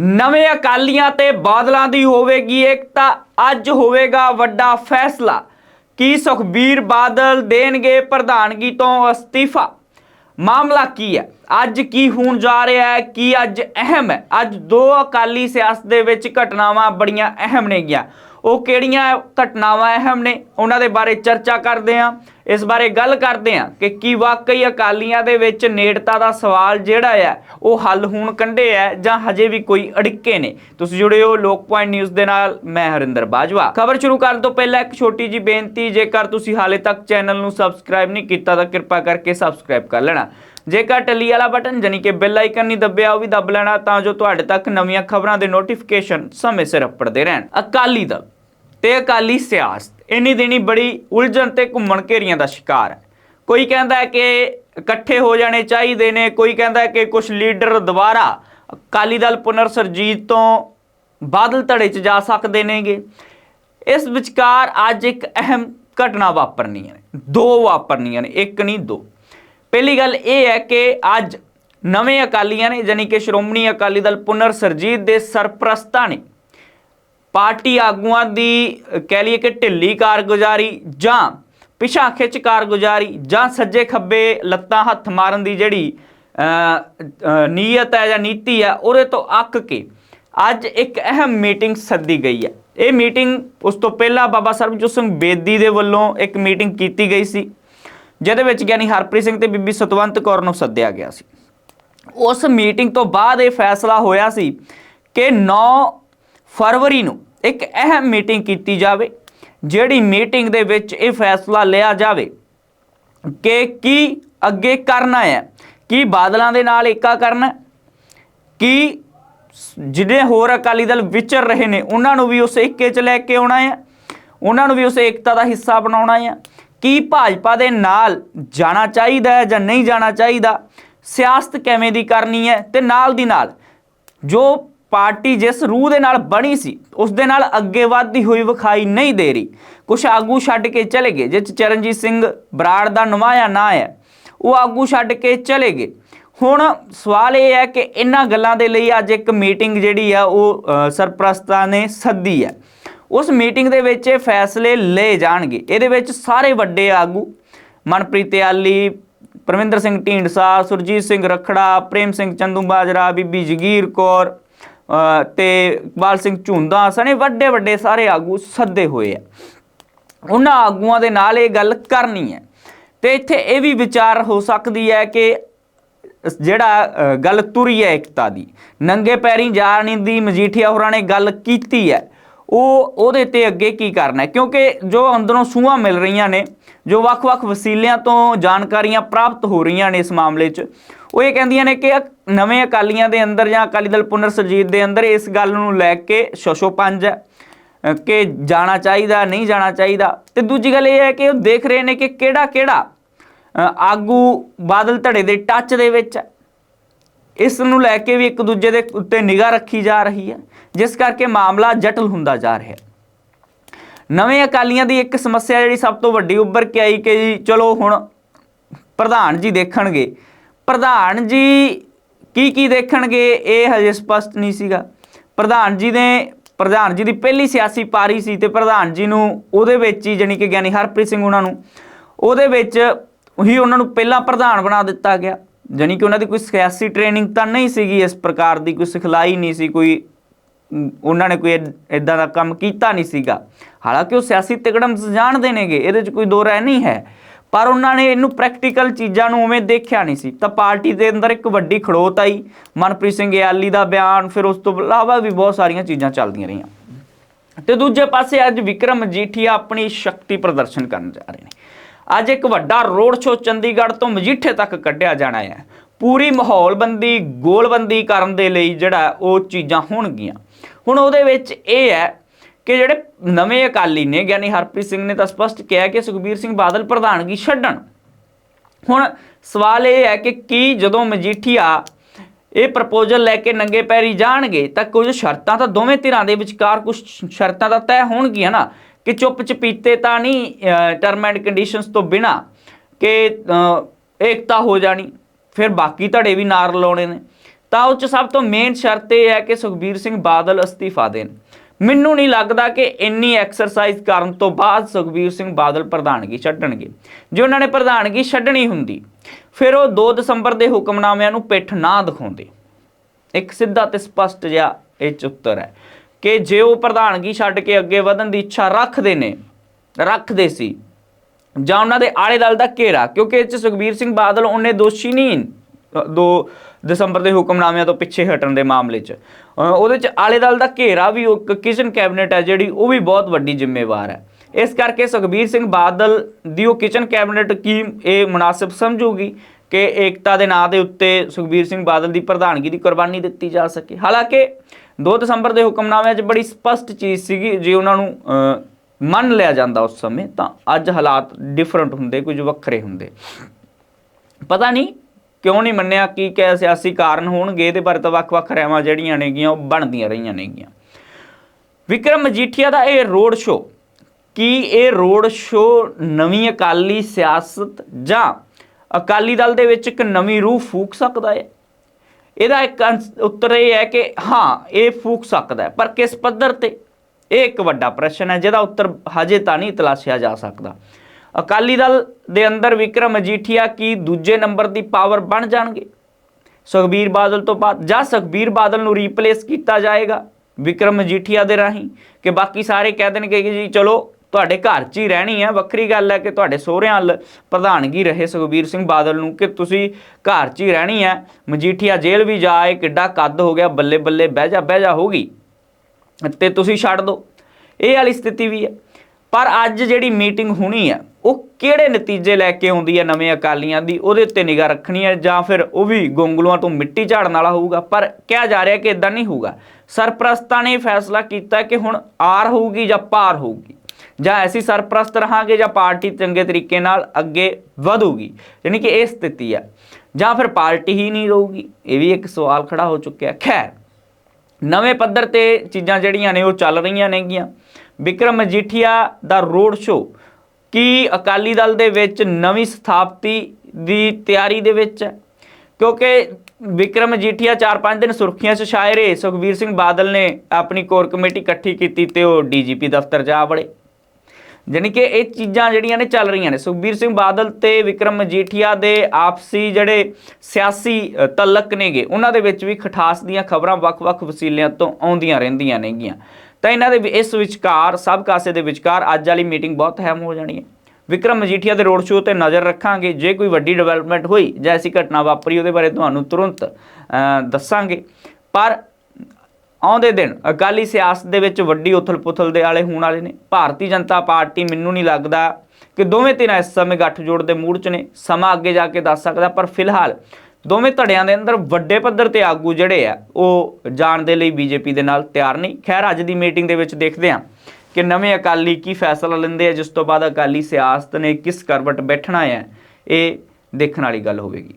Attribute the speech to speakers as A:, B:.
A: ਨਵੇਂ ਅਕਾਲੀਆਂ ਤੇ ਬਾਦਲਾਂ ਦੀ ਹੋਵੇਗੀ ਏਕਤਾ, ਅੱਜ ਹੋਵੇਗਾ ਵੱਡਾ ਫੈਸਲਾ। ਕੀ ਸੁਖਬੀਰ ਬਾਦਲ ਦੇਣਗੇ ਪ੍ਰਧਾਨਗੀ ਤੋਂ ਅਸਤੀਫਾ? ਮਾਮਲਾ ਕੀ ਹੈ? ਅੱਜ ਕੀ ਹੋਣ ਜਾ ਰਿਹਾ ਹੈ? ਕੀ ਅੱਜ ਅਹਿਮ ਹੈ? ਅੱਜ ਦੋ ਅਕਾਲੀ ਸਿਆਸਤ ਦੇ ਵਿੱਚ ਘਟਨਾਵਾਂ ਬੜੀਆਂ ਅਹਿਮ ਨੇ ਗਿਆ ਉਹ ਕਿਹੜੀਆਂ ਘਟਨਾਵਾਂ ਅਹਿਮ ਨੇ, ਉਹਨਾਂ ਦੇ ਬਾਰੇ ਚਰਚਾ ਕਰਦੇ ਹਾਂ। ਇਸ ਬਾਰੇ ਗੱਲ ਕਰਦੇ ਹਾਂ ਕਿ ਕੀ ਵਾਕਈ ਅਕਾਲੀਆਂ ਦੇ ਵਿੱਚ ਨੇੜਤਾ ਦਾ ਸਵਾਲ ਜਿਹੜਾ ਹੈ, ਉਹ ਹੱਲ ਹੋਣ ਕੰਢੇ ਹੈ ਜਾਂ ਹਜੇ ਵੀ ਕੋਈ ਅੜਿੱਕੇ ਨੇ। ਤੁਸੀਂ ਜੁੜੇ ਹੋ ਲੋਕ ਪੁਆਇੰਟ ਨਿਊਜ਼ ਦੇ ਨਾਲ, ਮੈਂ ਹਰਿੰਦਰ ਬਾਜਵਾ। ਖਬਰ ਸ਼ੁਰੂ ਕਰਨ ਤੋਂ ਪਹਿਲਾਂ ਇੱਕ ਛੋਟੀ ਜੀ ਬੇਨਤੀ, ਜੇਕਰ ਤੁਸੀਂ ਹਾਲੇ ਤੱਕ ਚੈਨਲ ਨੂੰ ਸਬਸਕ੍ਰਾਈਬ ਨਹੀਂ ਕੀਤਾ ਤਾਂ ਕਿਰਪਾ ਕਰਕੇ ਸਬਸਕ੍ਰਾਈਬ ਕਰ ਲੈਣਾ। ਜੇਕਰ ਟੱਲੀ ਵਾਲਾ ਬਟਨ ਜਾਨੀ ਕਿ ਬੈਲ ਆਈਕਨ ਨਹੀਂ ਦੱਬਿਆ, ਉਹ ਵੀ ਦੱਬ ਲੈਣਾ, ਤਾਂ ਜੋ ਤੁਹਾਡੇ ਤੱਕ ਨਵੀਆਂ ਖਬਰਾਂ ਦੇ ਨੋਟੀਫਿਕੇਸ਼ਨ ਸਮੇਂ ਸਿਰ ਅੱਪੜਦੇ ਰਹਿਣ। ਅਕਾਲੀ ਦਲ ਤੇ ਅਕਾਲੀ ਸਿਆਸਤ, ਇੰਨੀ ਦਿਨੀ ਬੜੀ ਉਲਝਣ ਤੇ ਘੁੰਮਣ ਘੇਰੀਆਂ ਦਾ ਸ਼ਿਕਾਰ ਹੈ। ਕੋਈ ਕਹਿੰਦਾ ਹੈ ਕਿ ਇਕੱਠੇ ਹੋ ਜਾਣੇ ਚਾਹੀਦੇ ਨੇ, ਕੋਈ ਕਹਿੰਦਾ ਹੈ ਕਿ ਕੁਝ ਲੀਡਰ ਦੁਬਾਰਾ ਅਕਾਲੀ ਦਲ ਪੁਨਰ ਸਰਜੀਤ ਤੋਂ ਬਾਦਲ ਧੜੇ 'ਚ ਜਾ ਸਕਦੇ ਨੇਗੇ। ਇਸ ਵਿਚਕਾਰ ਅੱਜ ਇੱਕ ਅਹਿਮ ਘਟਨਾ ਵਾਪਰਨੀ ਹੈ ਦੋ ਵਾਪਰਨੀਆਂ ਨੇ, ਇੱਕ ਨਹੀਂ, ਦੋ। ਪਹਿਲੀ ਗੱਲ ਇਹ ਹੈ ਕਿ ਅੱਜ ਨਵੇਂ ਅਕਾਲੀਆਂ ਨੇ ਯਾਨੀ ਕਿ ਸ਼੍ਰੋਮਣੀ ਅਕਾਲੀ ਦਲ ਪੁਨਰ ਸਰਜੀਤ ਦੇ ਸਰਪ੍ਰਸਤਾਂ ਨੇ ਪਾਰਟੀ ਆਗੂਆਂ ਦੀ, ਕਹਿ ਲਈਏ ਕਿ ਢਿੱਲੀ ਕਾਰਗੁਜ਼ਾਰੀ ਜਾਂ ਪਿਛਾ ਖਿੱਚ ਕਾਰਗੁਜ਼ਾਰੀ ਜਾਂ ਸੱਜੇ ਖੱਬੇ ਲੱਤਾਂ ਹੱਥ ਮਾਰਨ ਦੀ ਜਿਹੜੀ ਨੀਅਤ ਹੈ ਜਾਂ ਨੀਤੀ ਹੈ, ਉਹਦੇ ਤੋਂ ਅੱਕ ਕੇ ਅੱਜ ਇੱਕ ਅਹਿਮ ਮੀਟਿੰਗ ਸੱਦੀ ਗਈ ਹੈ। ਇਹ ਮੀਟਿੰਗ ਉਸ ਤੋਂ ਪਹਿਲਾਂ ਬਾਬਾ ਸਰਬਜੋਤ ਸਿੰਘ ਬੇਦੀ ਦੇ ਵੱਲੋਂ ਇੱਕ ਮੀਟਿੰਗ ਕੀਤੀ ਗਈ ਸੀ। ਜਿਹਦੇ ਵਿੱਚ ਗਿਆਨੀ ਹਰਪ੍ਰੀਤ ਸਿੰਘ ਤੇ ਬੀਬੀ ਸਤਵੰਤ ਕੌਰ ਨੂੰ ਸੱਦਿਆ ਗਿਆ ਸੀ। ਉਸ ਮੀਟਿੰਗ ਤੋਂ ਬਾਅਦ ਇਹ ਫੈਸਲਾ ਹੋਇਆ ਸੀ ਕਿ 9 ਫਰਵਰੀ ਨੂੰ ਇੱਕ ਅਹਿਮ ਮੀਟਿੰਗ ਕੀਤੀ ਜਾਵੇ, ਜਿਹੜੀ ਮੀਟਿੰਗ ਦੇ ਵਿੱਚ ਇਹ ਫੈਸਲਾ ਲਿਆ ਜਾਵੇ ਕਿ ਕੀ ਅੱਗੇ ਕਰਨਾ ਹੈ, ਕੀ ਬਾਦਲਾਂ ਦੇ ਨਾਲ ਏਕਾ ਕਰਨਾ, ਕੀ ਜਿਹੜੇ ਹੋਰ ਅਕਾਲੀ ਦਲ ਵਿਚਰ ਰਹੇ ਨੇ, ਉਹਨਾਂ ਨੂੰ ਵੀ ਉਸ ਏਕੇ 'ਚ ਲੈ ਕੇ ਆਉਣਾ ਹੈ, ਉਹਨਾਂ ਨੂੰ ਵੀ ਉਸ ਏਕਤਾ ਦਾ ਹਿੱਸਾ ਬਣਾਉਣਾ ਹੈ ਕੀ ਭਾਜਪਾ ਦੇ ਨਾਲ ਜਾਣਾ ਚਾਹੀਦਾ ਹੈ ਜਾਂ ਨਹੀਂ ਜਾਣਾ ਚਾਹੀਦਾ? ਸਿਆਸਤ ਕਿਵੇਂ ਦੀ ਕਰਨੀ ਹੈ ਤੇ ਨਾਲ ਦੀ ਨਾਲ ਜੋ ਪਾਰਟੀ ਜਿਸ ਰੂਹ ਦੇ ਨਾਲ ਬਣੀ ਸੀ, ਉਸ ਦੇ ਨਾਲ ਅੱਗੇ ਵਧਦੀ ਹੋਈ ਵਿਖਾਈ ਨਹੀਂ ਦੇ ਰਹੀ। ਕੁਝ ਆਗੂ ਛੱਡ ਕੇ ਚਲੇ ਗਏ ਜਿਸ 'ਚ ਚਰਨਜੀਤ ਸਿੰਘ ਬਰਾੜ ਦਾ ਨੁਮਾਇਆ ਨਾਂ ਹੈ, ਉਹ ਆਗੂ ਛੱਡ ਕੇ ਚਲੇ ਗਏ। ਹੁਣ ਸਵਾਲ ਇਹ ਹੈ ਕਿ ਇਹਨਾਂ ਗੱਲਾਂ ਦੇ ਲਈ ਅੱਜ ਇੱਕ ਮੀਟਿੰਗ ਜਿਹੜੀ ਆ, ਉਹ ਸਰਪ੍ਰਸਤਾਂ ਨੇ ਸੱਦੀ ਹੈ। ਉਸ ਮੀਟਿੰਗ ਦੇ ਵਿੱਚ ਇਹ ਫੈਸਲੇ ਲਏ ਜਾਣਗੇ। ਇਹਦੇ ਵਿੱਚ ਸਾਰੇ ਵੱਡੇ ਆਗੂ ਮਨਪ੍ਰੀਤ ਆਲੀ ਪਰਮਿੰਦਰ ਸਿੰਘ ਢੀਂਡਸਾ ਸੁਰਜੀਤ ਸਿੰਘ ਰਖੜਾ ਪ੍ਰੇਮ ਸਿੰਘ ਚੰਦੂ ਬਾਜਰਾ ਬੀਬੀ ਜਗੀਰ ਕੌਰ ਅ, ਤੇ ਇਕਬਾਲ ਸਿੰਘ ਝੁੰਦਾ ਸਣੇ ਵੱਡੇ ਵੱਡੇ ਸਾਰੇ ਆਗੂ ਸੱਦੇ ਹੋਏ ਆ। ਉਹਨਾਂ ਆਗੂਆਂ ਦੇ ਨਾਲ ਇਹ ਗੱਲ ਕਰਨੀ ਹੈ। ਤੇ ਇੱਥੇ ਇਹ ਵੀ ਵਿਚਾਰ ਹੋ ਸਕਦੀ ਹੈ ਕਿ ਜਿਹੜਾ ਗੱਲ ਤੁਰੀ ਹੈ ਇਕਤਾ ਦੀ। ਨੰਗੇ ਪੈਰੀਂ ਜਾਣ ਦੀ ਮਜੀਠੀਆ ਹੋਰਾਂ ਨੇ ਗੱਲ ਕੀਤੀ ਹੈ। ਉਹ ਉਹਦੇ ਤੇ ਅੱਗੇ ਕੀ ਕਰਨਾ ਹੈ? ਕਿਉਂਕਿ ਜੋ ਅੰਦਰੋਂ ਸੂਹਾਂ ਮਿਲ ਰਹੀਆਂ ਨੇ, ਜੋ ਵੱਖ-ਵੱਖ ਵਸੀਲਿਆਂ ਤੋਂ ਜਾਣਕਾਰੀਆਂ ਪ੍ਰਾਪਤ ਹੋ ਰਹੀਆਂ ਨੇ ਇਸ ਮਾਮਲੇ 'ਚ, ਉਹ ਇਹ ਕਹਿੰਦੀਆਂ ਨੇ ਕਿ ਅਕ- ਨਵੇਂ ਅਕਾਲੀਆਂ ਦੇ ਅੰਦਰ ਜਾਂ ਅਕਾਲੀ ਦਲ ਪੁਨਰ ਸਰਜੀਤ ਦੇ ਅੰਦਰ ਇਸ ਗੱਲ ਨੂੰ ਲੈ ਕੇ ਸ਼ਸ਼ੋ ਪੰਜ ਹੈ ਕਿ ਜਾਣਾ ਚਾਹੀਦਾ, ਨਹੀਂ ਜਾਣਾ ਚਾਹੀਦਾ। ਤੇ ਦੂਜੀ ਗੱਲ ਇਹ ਹੈ ਕਿ ਉਹ ਦੇਖ ਰਹੇ ਨੇ ਕਿ ਕਿਹੜਾ ਕਿਹੜਾ ਆਗੂ ਬਾਦਲ ਧੜੇ ਦੇ ਟੱਚ ਦੇ ਵਿੱਚ ਹੈ। ਇਸ ਨੂੰ ਲੈ ਕੇ ਵੀ ਇੱਕ ਦੂਜੇ ਦੇ ਉੱਤੇ ਨਿਗਾਹ ਰੱਖੀ ਜਾ ਰਹੀ ਹੈ, ਜਿਸ ਕਰਕੇ ਮਾਮਲਾ ਜਟਲ ਹੁੰਦਾ ਜਾ ਰਿਹਾ ਹੈ। ਨਵੇਂ ਅਕਾਲੀਆਂ ਦੀ ਇੱਕ ਸਮੱਸਿਆ ਜਿਹੜੀ ਸਭ ਤੋਂ ਵੱਡੀ ਉੱਭਰ ਕੇ ਆਈ ਕਿ ਜੀ, ਚਲੋ ਹੁਣ ਪ੍ਰਧਾਨ ਜੀ ਦੇਖਣਗੇ। ਪ੍ਰਧਾਨ ਜੀ ਕੀ ਕੀ ਦੇਖਣਗੇ, ਇਹ ਹਜੇ ਸਪਸ਼ਟ ਨਹੀਂ ਸੀਗਾ। ਪ੍ਰਧਾਨ ਜੀ ਨੇ, ਪ੍ਰਧਾਨ ਜੀ ਦੀ ਪਹਿਲੀ ਸਿਆਸੀ ਪਾਰੀ ਸੀ ਤੇ ਪ੍ਰਧਾਨ ਜੀ ਨੂੰ ਉਹਦੇ ਵਿੱਚ ਹੀ ਜਾਣੀ ਕਿ ਗਿਆਨੀ ਹਰਪ੍ਰੀਤ ਸਿੰਘ ਉਹਨਾਂ ਨੂੰ, ਉਹਦੇ ਵਿੱਚ ਹੀ ਉਹਨਾਂ ਨੂੰ ਪਹਿਲਾ ਪ੍ਰਧਾਨ ਬਣਾ ਦਿੱਤਾ ਗਿਆ। ਜਾਣੀ ਕਿ ਉਹਨਾਂ ਦੀ ਕੋਈ ਸਿਆਸੀ ਟ੍ਰੇਨਿੰਗ ਤਾਂ ਨਹੀਂ ਸੀਗੀ ਇਸ ਪ੍ਰਕਾਰ ਦੀ, ਕੋਈ ਸਿਖਲਾਈ ਨਹੀਂ ਸੀ, ਕੋਈ ਉਹਨਾਂ ਨੇ ਕੋਈ ਇਦਾਂ ਦਾ ਕੰਮ ਕੀਤਾ ਨਹੀਂ ਸੀਗਾ। ਹਾਲਾਂਕਿ ਉਹ ਸਿਆਸੀ ਤਿਕੜਮ ਜਾਣਦੇ ਨੇਗੇ, ਇਹਦੇ 'ਚ ਕੋਈ ਦੋ ਰਾਏ ਨਹੀਂ ਹੈ। ਪਰ ਉਹਨਾਂ ਨੇ ਇਹਨੂੰ ਪ੍ਰੈਕਟੀਕਲ ਚੀਜ਼ਾਂ ਨੂੰ ਉਵੇਂ ਦੇਖਿਆ ਨਹੀਂ ਸੀ। ਤਾਂ ਪਾਰਟੀ ਦੇ ਅੰਦਰ ਇੱਕ ਵੱਡੀ ਖੜੋਤ ਆਈ, ਮਨਪ੍ਰੀਤ ਸਿੰਘ ਯਾਲੀ ਦਾ ਬਿਆਨ, ਫਿਰ ਉਸ ਤੋਂ ਇਲਾਵਾ ਵੀ ਬਹੁਤ ਸਾਰੀਆਂ ਚੀਜ਼ਾਂ ਚੱਲਦੀਆਂ ਰਹੀਆਂ। ਤੇ ਦੂਜੇ ਪਾਸੇ ਅੱਜ ਵਿਕਰਮ ਮਜੀਠੀਆ ਆਪਣੀ ਸ਼ਕਤੀ ਪ੍ਰਦਰਸ਼ਨ ਕਰਨ ਜਾ ਰਹੇ ਨੇ। ਅੱਜ ਇੱਕ ਵੱਡਾ ਰੋਡ ਸ਼ੋਅ ਚੰਡੀਗੜ੍ਹ ਤੋਂ ਮਜੀਠੇ ਤੱਕ ਕੱਢਿਆ ਜਾਣਾ ਹੈ। ਪੂਰੀ ਮਾਹੌਲਬੰਦੀ, ਗੋਲਬੰਦੀ ਕਰਨ ਦੇ ਲਈ ਜਿਹੜਾ ਉਹ ਚੀਜ਼ਾਂ ਹੋਣਗੀਆਂ। ਹੁਣ ਉਹਦੇ ਵਿੱਚ ਇਹ ਹੈ ਕਿ ਜਿਹੜੇ ਨਵੇਂ ਅਕਾਲੀ ਨੇ, ਗਿਆਨੀ ਹਰਪ੍ਰੀਤ ਸਿੰਘ ਨੇ ਤਾਂ ਸਪਸ਼ਟ ਕਿਹਾ ਕਿ ਸੁਖਬੀਰ ਸਿੰਘ ਬਾਦਲ ਪ੍ਰਧਾਨਗੀ ਛੱਡਣ। ਹੁਣ ਸਵਾਲ ਇਹ ਹੈ ਕਿ ਕੀ ਜਦੋਂ ਮਜੀਠੀਆ ਇਹ ਪ੍ਰਪੋਜ਼ਲ ਲੈ ਕੇ ਨੰਗੇ ਪੈਰੀ ਜਾਣਗੇ, ਤਾਂ ਕੁਝ ਸ਼ਰਤਾਂ ਤਾਂ ਦੋਵੇਂ ਧਿਰਾਂ ਦੇ ਵਿਚਕਾਰ ਕੁਝ ਸ਼ਰਤਾਂ ਤਾਂ ਤੈਅ ਹੋਣਗੀਆਂ ਨਾ। ਕਿ ਚੁੱਪ ਚਪੀਤੇ ਤਾਂ ਨਹੀਂ ਟਰਮ ਐਂਡ ਕੰਡੀਸ਼ਨਸ ਤੋਂ ਬਿਨਾ ਕਿ ਏਕਤਾ ਹੋ ਜਾਣੀ, ਫਿਰ ਬਾਕੀ ਧੜੇ ਵੀ ਨਾਰ ਲਾਉਣੇ ਨੇ। ਤਾਂ ਉਹ 'ਚ ਸਭ ਤੋਂ ਮੇਨ ਸ਼ਰਤ ਇਹ ਹੈ ਕਿ ਸੁਖਬੀਰ ਸਿੰਘ ਬਾਦਲ ਅਸਤੀਫਾ ਦੇਣ। ਮੈਨੂੰ ਨਹੀਂ ਲੱਗਦਾ ਕਿ ਇੰਨੀ ਐਕਸਰਸਾਈਜ਼ ਕਰਨ ਤੋਂ ਬਾਅਦ ਸੁਖਬੀਰ ਸਿੰਘ ਬਾਦਲ ਪ੍ਰਧਾਨਗੀ ਛੱਡਣਗੇ। ਜੇ ਉਹਨਾਂ ਨੇ ਪ੍ਰਧਾਨਗੀ ਛੱਡਣੀ ਹੁੰਦੀ, ਫਿਰ ਉਹ 2 ਦਸੰਬਰ ਦੇ ਹੁਕਮਨਾਮਿਆਂ ਨੂੰ ਪਿੱਠ ਨਾ ਦਿਖਾਉਂਦੇ। ਇੱਕ ਸਿੱਧਾ ਤੇ ਸਪਸ਼ਟ ਜਿਹਾ ਇਹ 'ਚ ਉੱਤਰ ਹੈ। ਕਿ ਜੇ ਉਹ ਪ੍ਰਧਾਨਗੀ ਛੱਡ ਕੇ ਅੱਗੇ ਵਧਣ ਦੀ ਇੱਛਾ ਰੱਖਦੇ ਨੇ, ਰੱਖਦੇ ਸੀ, ਜਾਂ ਉਹਨਾਂ ਦੇ ਆਲੇ ਦਲ ਦਾ ਘੇਰਾ, ਕਿਉਂਕਿ ਇਹ 'ਚ ਸੁਖਬੀਰ ਸਿੰਘ ਬਾਦਲ ਉਹਨੇ ਦੋਸ਼ੀ ਨਹੀਂ 2 ਦਸੰਬਰ ਦੇ ਹੁਕਮਨਾਮਿਆਂ ਤੋਂ ਪਿੱਛੇ ਹਟਣ ਦੇ ਮਾਮਲੇ 'ਚ। ਉਹਦੇ 'ਚ ਆਲੇ ਦਲ ਦਾ ਘੇਰਾ ਵੀ ਉਹ ਕਿਚਨ ਕੈਬਨਿਟ ਹੈ, ਜਿਹੜੀ ਉਹ ਵੀ ਬਹੁਤ ਵੱਡੀ ਜ਼ਿੰਮੇਵਾਰ ਹੈ। ਇਸ ਕਰਕੇ ਸੁਖਬੀਰ ਸਿੰਘ ਬਾਦਲ ਦੀ ਉਹ ਕਿਚਨ ਕੈਬਨਿਟ ਕੀ ਇਹ ਮੁਨਾਸਿਬ ਸਮਝੂਗੀ ਕਿ ਏਕਤਾ ਦੇ ਨਾਂ ਦੇ ਉੱਤੇ ਸੁਖਬੀਰ ਸਿੰਘ ਬਾਦਲ ਦੀ ਪ੍ਰਧਾਨਗੀ ਦੀ ਕੁਰਬਾਨੀ ਦਿੱਤੀ ਜਾ ਸਕੇ। ਹਾਲਾਂਕਿ 2 ਦਸੰਬਰ ਦੇ ਹੁਕਮਨਾਮਿਆਂ 'ਚ ਬੜੀ ਸਪਸ਼ਟ ਚੀਜ਼ ਸੀਗੀ, ਜੇ ਉਹਨਾਂ ਨੂੰ ਮੰਨ ਲਿਆ ਜਾਂਦਾ ਉਸ ਸਮੇਂ, ਤਾਂ ਅੱਜ ਹਾਲਾਤ ਡਿਫਰੈਂਟ ਹੁੰਦੇ, ਕੁਝ ਵੱਖਰੇ ਹੁੰਦੇ। ਪਤਾ ਨਹੀਂ ਕਿਉਂ ਨਹੀਂ ਮੰਨਿਆ ਕੀ ਕਿਆ ਸਿਆਸੀ ਕਾਰਨ ਹੋਣਗੇ, ਇਹਦੇ ਬਾਰੇ ਤਾਂ ਵੱਖ-ਵੱਖ ਰਹਿਵਾਂ ਜਿਹੜੀਆਂ ਨੇਗੀਆਂ, ਉਹ ਬਣਦੀਆਂ ਰਹੀਆਂ ਨੇਗੀਆਂ। ਵਿਕਰਮ ਮਜੀਠੀਆ ਦਾ ਇਹ ਰੋਡ ਸ਼ੋ ਕੀ ਇਹ ਰੋਡ ਸ਼ੋ ਨਵੀਂ ਅਕਾਲੀ ਸਿਆਸਤ ਜਾਂ ਅਕਾਲੀ ਦਲ ਦੇ ਵਿੱਚ ਇੱਕ ਨਵੀਂ ਰੂਹ ਫੂਕ ਸਕਦਾ ਹੈ? ਇਹਦਾ ਇੱਕ ਅੰਸ- ਉੱਤਰ ਇਹ ਹੈ ਕਿ ਹਾਂ, ਇਹ ਫੂਕ ਸਕਦਾ ਹੈ, ਪਰ ਕਿਸ ਪੱਧਰ ਤੇ? ਇਹ ਇੱਕ ਵੱਡਾ ਪ੍ਰਸ਼ਨ ਹੈ, ਜਿਹਦਾ ਉੱਤਰ ਹਜੇ ਤਾਂ ਨਹੀਂ ਤਲਾਸ਼ਿਆ ਜਾ ਸਕਦਾ। ਅਕਾਲੀ ਦਲ ਦੇ ਅੰਦਰ ਵਿਕਰਮ ਮਜੀਠੀਆ ਕੀ ਦੂਜੇ ਨੰਬਰ ਦੀ ਪਾਵਰ ਬਣ ਜਾਣਗੇ? ਸੁਖਬੀਰ ਬਾਦਲ ਤੋਂ ਬਾਅਦ ਜਾਂ ਸੁਖਬੀਰ ਬਾਦਲ ਨੂੰ ਰੀਪਲੇਸ ਕੀਤਾ ਜਾਏਗਾ ਵਿਕਰਮ ਮਜੀਠੀਆ ਦੇ ਰਾਹੀਂ? ਕਿ ਬਾਕੀ ਸਾਰੇ ਕਹਿ ਦੇਣਗੇ ਕਿ ਜੀ, ਚਲੋ ਤੁਹਾਡੇ ਘਰ 'ਚ ਹੀ ਰਹਿਣੀ ਹੈ ਵੱਖਰੀ ਗੱਲ ਹੈ ਕਿ ਤੁਹਾਡੇ ਸਹੁਰਿਆਂ ਵੱਲ ਪ੍ਰਧਾਨਗੀ ਰਹੇ ਸੁਖਬੀਰ ਸਿੰਘ ਬਾਦਲ ਨੂੰ ਕਿ ਤੁਸੀਂ ਘਰ 'ਚ ਹੀ ਰਹਿਣੀ ਹੈ ਮਜੀਠੀਆ ਜੇਲ੍ਹ ਵੀ ਜਾਏ ਕਿੱਡਾ ਕੱਦ ਹੋ ਗਿਆ ਬੱਲੇ ਬੱਲੇ ਬਹਿ ਜਾ ਬਹਿ ਜਾ ਹੋਗੀ ਤੇ ਤੁਸੀਂ ਛੱਡ ਦਿਓ ਇਹ ਵਾਲੀ ਸਥਿਤੀ ਵੀ ਹੈ। ਪਰ ਅੱਜ ਜਿਹੜੀ ਮੀਟਿੰਗ ਹੋਣੀ ਹੈ ਉਹ ਕਿਹੜੇ ਨਤੀਜੇ ਲੈ ਕੇ ਆਉਂਦੀ ਹੈ ਨਵੇਂ ਅਕਾਲੀਆਂ ਦੀ? ਉਹਦੇ ਉੱਤੇ ਨਿਗਾਹ ਰੱਖਣੀ ਹੈ ਜਾਂ ਫਿਰ ਉਹ ਵੀ ਗੋਂਗਲੂਆਂ ਤੋਂ ਮਿੱਟੀ ਝਾੜਨ ਵਾਲਾ ਹੋਊਗਾ? ਪਰ ਕਿਹਾ ਜਾ ਰਿਹਾ ਕਿ ਇਦਾਂ ਨਹੀਂ ਹੋਊਗਾ। ਸਰਪ੍ਰਸਤਾਂ ਨੇ ਫੈਸਲਾ ਕੀਤਾ ਕਿ ਹੁਣ ਆਰ ਹੋਊਗੀ ਜਾਂ ਪਾਰ ਹੋਊਗੀ। ਜਾਂ ਐਸੀ ਸਰਪ੍ਰਸਤ ਰਹਾਂਗੇ ਜਾਂ ਪਾਰਟੀ ਚੰਗੇ ਤਰੀਕੇ ਨਾਲ ਅੱਗੇ ਵਧੂਗੀ, ਯਾਨੀ ਕਿ ਇਹ ਸਥਿਤੀ ਹੈ ਜਾਂ ਫਿਰ ਪਾਰਟੀ ਹੀ ਨਹੀਂ ਰਹੂਗੀ, ਇਹ ਵੀ ਇੱਕ ਸਵਾਲ ਖੜਾ ਹੋ ਚੁੱਕਿਆ। ਖੈਰ, ਨਵੇਂ ਪੱਧਰ ਤੇ ਚੀਜ਼ਾਂ ਜਿਹੜੀਆਂ ਨੇ ਉਹ ਚੱਲ ਰਹੀਆਂ ਨੇਗੀਆਂ। ਵਿਕਰਮ ਮਜੀਠੀਆ ਦਾ ਰੋਡ ਸ਼ੋ ਕੀ ਅਕਾਲੀ ਦਲ ਦੇ ਵਿੱਚ ਨਵੀਂ ਸਥਾਪਤੀ ਦੀ ਤਿਆਰੀ ਦੇ ਵਿੱਚ ਹੈ? ਕਿਉਂਕਿ ਵਿਕਰਮ ਮਜੀਠੀਆ 4-5 ਦਿਨ ਸੁਰਖੀਆਂ 'ਚ ਛਾਏ ਰਹੇ। ਸੁਖਬੀਰ ਸਿੰਘ ਬਾਦਲ ਨੇ ਆਪਣੀ ਕੋਰ ਕਮੇਟੀ ਇਕੱਠੀ ਕੀਤੀ ਤੇ ਉਹ ਡੀਜੀਪੀ ਦਫ਼ਤਰ ਜਾ ਵੜੇ। ਜਾਣੀ ਕਿ ਇਹ ਚੀਜ਼ਾਂ ਜਿਹੜੀਆਂ ਨੇ ਚੱਲ ਰਹੀਆਂ ਨੇ। ਸੁਖਬੀਰ ਸਿੰਘ ਬਾਦਲ ਤੇ ਵਿਕਰਮ ਮਜੀਠੀਆ ਦੇ ਆਪਸੀ ਜਿਹੜੇ ਸਿਆਸੀ ਤਲਕ ਨੇਗੇ, ਉਹਨਾਂ ਦੇ ਵਿੱਚ ਵੀ ਖਟਾਸ ਦੀਆਂ ਖਬਰਾਂ ਵੱਖ-ਵੱਖ ਵਸੀਲਿਆਂ ਤੋਂ ਆਉਂਦੀਆਂ ਰਹਿੰਦੀਆਂ ਨੇਗੀਆਂ। ਤਾਂ ਇਹਨਾਂ ਦੇ ਇਸ ਵਿਚਕਾਰ, ਸਭ ਕਾਸੇ ਦੇ ਵਿਚਕਾਰ ਅੱਜ ਵਾਲੀ ਮੀਟਿੰਗ ਬਹੁਤ ਅਹਿਮ ਹੋ ਜਾਣੀ ਹੈ। ਵਿਕਰਮ ਮਜੀਠੀਆ ਦੇ ਰੋਡ ਸ਼ੋਅ ਤੇ ਨਜ਼ਰ ਰੱਖਾਂਗੇ। ਜੇ ਕੋਈ ਵੱਡੀ ਡਿਵੈਲਪਮੈਂਟ ਹੋਈ ਜਾਂ ਐਸੀ ਘਟਨਾ ਵਾਪਰੀ, ਉਹਦੇ ਬਾਰੇ ਤੁਹਾਨੂੰ ਤੁਰੰਤ ਦੱਸਾਂਗੇ। ਪਰ ਆਉਂਦੇ ਦਿਨ ਅਕਾਲੀ ਸਿਆਸਤ ਦੇ ਵਿੱਚ ਵੱਡੀ ਉਥਲ-ਪੁਥਲ ਦੇ ਵਾਲੇ ਹੋਣ ਵਾਲੇ ਨੇ। ਭਾਰਤੀ ਜਨਤਾ ਪਾਰਟੀ ਮੈਨੂੰ ਨਹੀਂ ਲੱਗਦਾ ਕਿ ਦੋਵੇਂ ਧਿਰਾਂ ਇਸ ਸਮੇਂ ਗੱਠਜੋੜ ਦੇ ਮੂਡ 'ਚ ਨੇ। ਸਮਾਂ ਅੱਗੇ ਜਾ ਕੇ ਦੱਸ ਸਕਦਾ, ਪਰ ਫਿਲਹਾਲ ਦੋਵੇਂ ਧੜਿਆਂ ਦੇ ਅੰਦਰ ਵੱਡੇ ਪੱਧਰ ਤੇ ਆਗੂ ਜਿਹੜੇ ਆ, ਉਹ ਜਾਣ ਦੇ ਲਈ ਬੀਜੇਪੀ ਦੇ ਨਾਲ ਤਿਆਰ ਨਹੀਂ। ਖੈਰ, ਅੱਜ ਦੀ ਮੀਟਿੰਗ ਦੇ ਵਿੱਚ ਦੇਖਦੇ ਹਾਂ ਕਿ ਨਵੇਂ ਅਕਾਲੀ ਕੀ ਫੈਸਲਾ ਲੈਂਦੇ ਆ, ਜਿਸ ਤੋਂ ਬਾਅਦ ਅਕਾਲੀ ਸਿਆਸਤ ਨੇ ਕਿਸ ਕਰਵਟ ਬੈਠਣਾ ਹੈ ਇਹ ਦੇਖਣ ਵਾਲੀ ਗੱਲ ਹੋਵੇਗੀ।